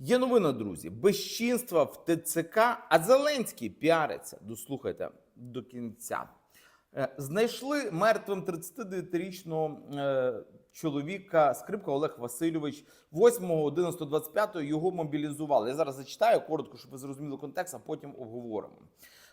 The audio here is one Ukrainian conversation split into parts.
Є новина, друзі. Безчинства в ТЦК, а Зеленський піариться. Дослухайте до кінця. Е, Знайшли мертвим 39-річного е, чоловіка скрипка Олег Васильович 8.11.25 його мобілізували. Я зараз зачитаю коротко, щоб ви зрозуміли контекст, а потім обговоримо.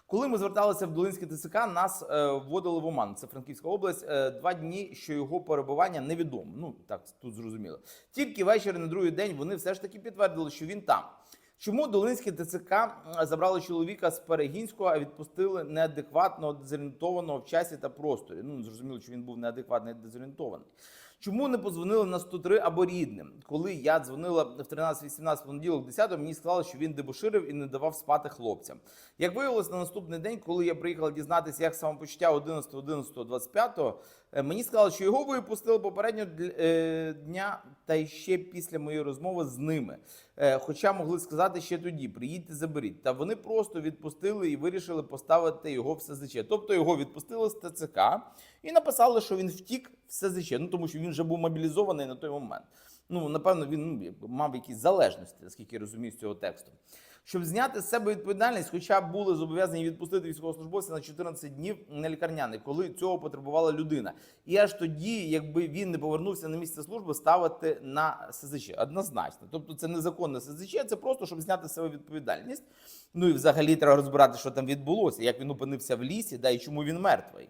Коли ми зверталися в Долинське ТЦК, нас е, вводили в оман. Це Франківська область. Е, два дні, що його перебування невідомо. Ну так тут зрозуміло. Тільки ввечері на другий день вони все ж таки підтвердили, що він там. Чому Долинське ТЦК забрали чоловіка з Перегінського, а відпустили неадекватно дезорієнтованого в часі та просторі? Ну зрозуміло, що він був неадекватний дезорієнтований. Чому не позвонили на 103 або рідним? Коли я дзвонила в 13-18 понеділок, 10 мені сказали, що він дебоширив і не давав спати хлопцям. Як виявилось, на наступний день, коли я приїхала дізнатися, як самопочуття 11-11-25, е, мені сказали, що його випустили попередньо дл- е, дня та ще після моєї розмови з ними. Е, Хоча могли сказати ще тоді: приїдьте, заберіть. Та вони просто відпустили і вирішили поставити його в СЗЧ. Тобто його відпустили з ТЦК і написали, що він втік в СЗЧ. Ну тому що він вже був мобілізований на той момент. Ну, напевно, він ну, мав якісь залежності, наскільки я розумію з цього тексту. Щоб зняти з себе відповідальність, хоча б були зобов'язані відпустити військовослужбовця на 14 днів на лікарняний, коли цього потребувала людина. І аж тоді, якби він не повернувся на місце служби, ставити на СЗЧ. Однозначно. Тобто це незаконне СЗЧ, це просто щоб зняти з себе відповідальність. Ну і взагалі треба розбирати, що там відбулося, як він опинився в лісі, да, і чому він мертвий.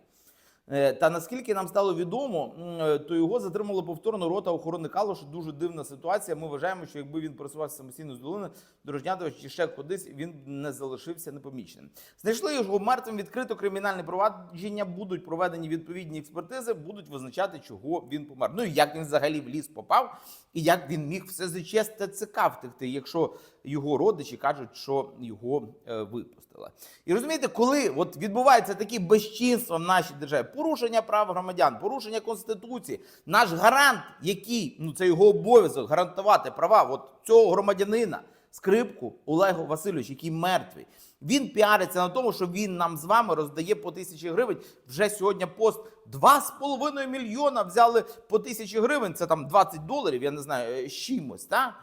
Е, Та наскільки нам стало відомо, е, то його затримали повторно рота охорони Калуш. Дуже дивна ситуація. Ми вважаємо, що якби він просувався самостійно з долини до Рожнятова чи ще кудись, він не залишився непоміченим. Знайшли його мертвим, відкрито кримінальне провадження, будуть проведені відповідні експертизи, будуть визначати, чого він помер. Ну і як він взагалі в ліс попав, і як він міг все з ТЦК втекти, якщо його родичі кажуть, що його е, випустили. І розумієте, коли от відбуваються такі безчинства в нашій державі, порушення прав громадян, порушення конституції, наш гарант, який ну це його обов'язок гарантувати права от цього громадянина, скрипку Олегу Васильович, який мертвий. Він піариться на тому, що він нам з вами роздає по тисячі гривень. Вже сьогодні пост 2,5 мільйона взяли по тисячі гривень. Це там 20 доларів, я не знаю, з чимось. Та?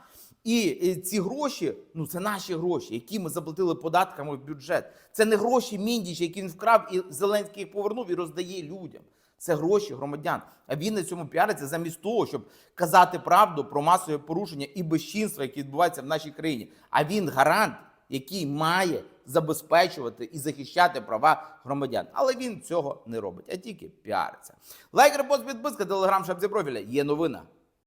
І е, ці гроші, ну це наші гроші, які ми заплатили податками в бюджет. Це не гроші Міндіча, які він вкрав, і Зеленський їх повернув і роздає людям. Це гроші громадян. А він на цьому піариться замість того, щоб казати правду про масове порушення і безчинства, які відбуваються в нашій країні. А він гарант, який має забезпечувати і захищати права громадян. Але він цього не робить, а тільки піариться. Лайк, репост, підписка, телеграм, шапці профіля. Є новина.